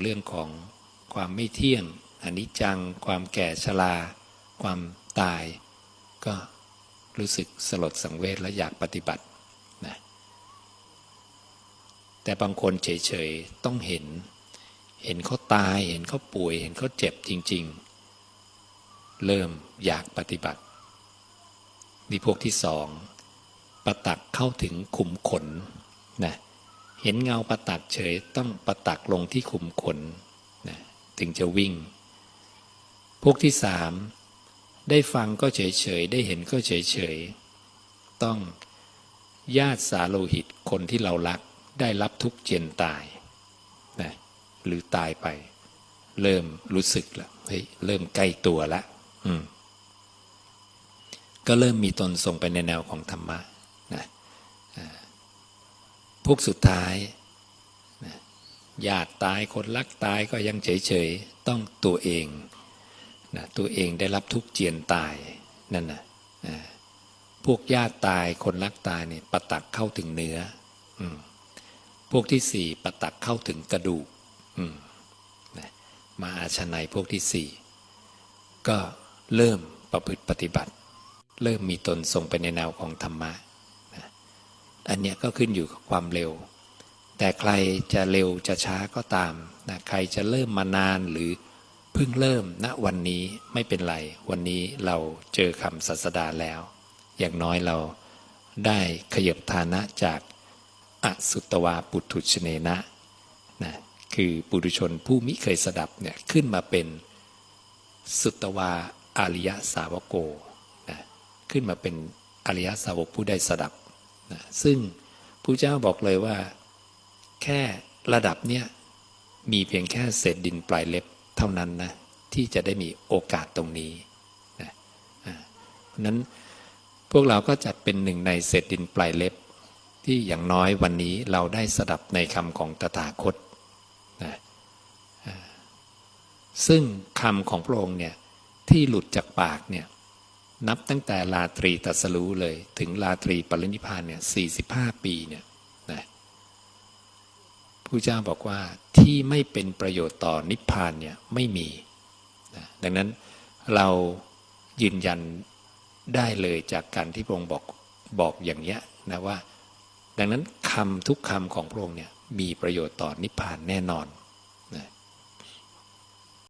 เรื่องของความไม่เที่ยงอนิจจัง ความแก่ชรา ความตาย ก็รู้สึกสลดสังเวชและอยากปฏิบัตินะแต่บางคนเฉยๆ ต้องเห็น เห็นเขาตาย เห็นเขาป่วย เห็นเขาเจ็บจริง ๆ เริ่มอยากปฏิบัติมีพวกที่สองประตักเข้าถึงขุมขนนะ เห็นเงาประตักเฉยต้องประตักลงที่ขุมขนนะถึงจะวิ่ง พวกที่สามได้ฟังก็เฉยเฉยได้เห็นก็เฉยเฉยต้องญาติสาโลหิตคนที่เรารักได้รับทุกเจนตายนะหรือตายไป เริ่มรู้สึกล้วเฮ้ยเริ่มใกล้ตัวล้วอืมก็เริ่มมีตนส่งไปในแนวของธรรมะนะ พวกสุดท้ายญาติตายคนรักตายก็ยังเฉยๆ ต้องตัวเองนะตัวเองได้รับทุกเจียนตายนั่นนะพวกญาติตายคนรักตายเนี่ยประตักเข้าถึงเนื้ออพวกที่สี่ประตักเข้าถึงกระดูกนะมาอาชนัยพวกที่สี่ก็เริ่มประพฤติปฏิบัติ เริ่มมีตนส่งไปในแนวของธรรมะ อันเนี้ยก็ขึ้นอยู่กับความเร็ว แต่ใครจะเร็วจะช้าก็ตามนะใครจะเริ่มมานานหรือเพิ่งเริ่มณวันนี้ไม่เป็นไร วันนี้เราเจอคำศาสดาแล้ว อย่างน้อยเราได้ขยบฐานะจากอสุตวาปุถุชเนนะนะคือปุถุชนผู้มิเคยสดับเนี่ยขึ้นมาเป็นสุตวาอาริยสาวโกนะขึ้นมาเป็นอริยสาวกผู้ได้สดับ นะซึ่งพระเจ้าบอกเลยว่า แค่ระดับเนี้ยมีเพียงแค่เศษดินปลายเล็บเท่านั้นนะที่จะได้มีโอกาสตรงนี้นะเพราะนั้นพวกเราก็จัดเป็นหนึ่งในเศษดินปลายเล็บ ที่อย่างน้อยวันนี้เราได้สดับในคำของตถาคตนะซึ่งคำของพระองค์เนี่ยที่หลุดจากปากเนี่ย นับตั้งแต่ลาตรีตัสรู้เลย ถึงลาตรีปรินิพานเนี่ยสี่สิบห้าปีเนี่ยนะผู้เจ้าบอกว่าที่ไม่เป็นประโยชน์ต่อนิพพานเนี่ยไม่มีนะดังนั้นเรายืนยันได้เลยจากการที่พระองค์บอกบอกอย่างเนี้ยนะว่า ดังนั้นคำทุกคำของพระองค์เนี่ยมีประโยชน์ต่อนิพพานแน่นอน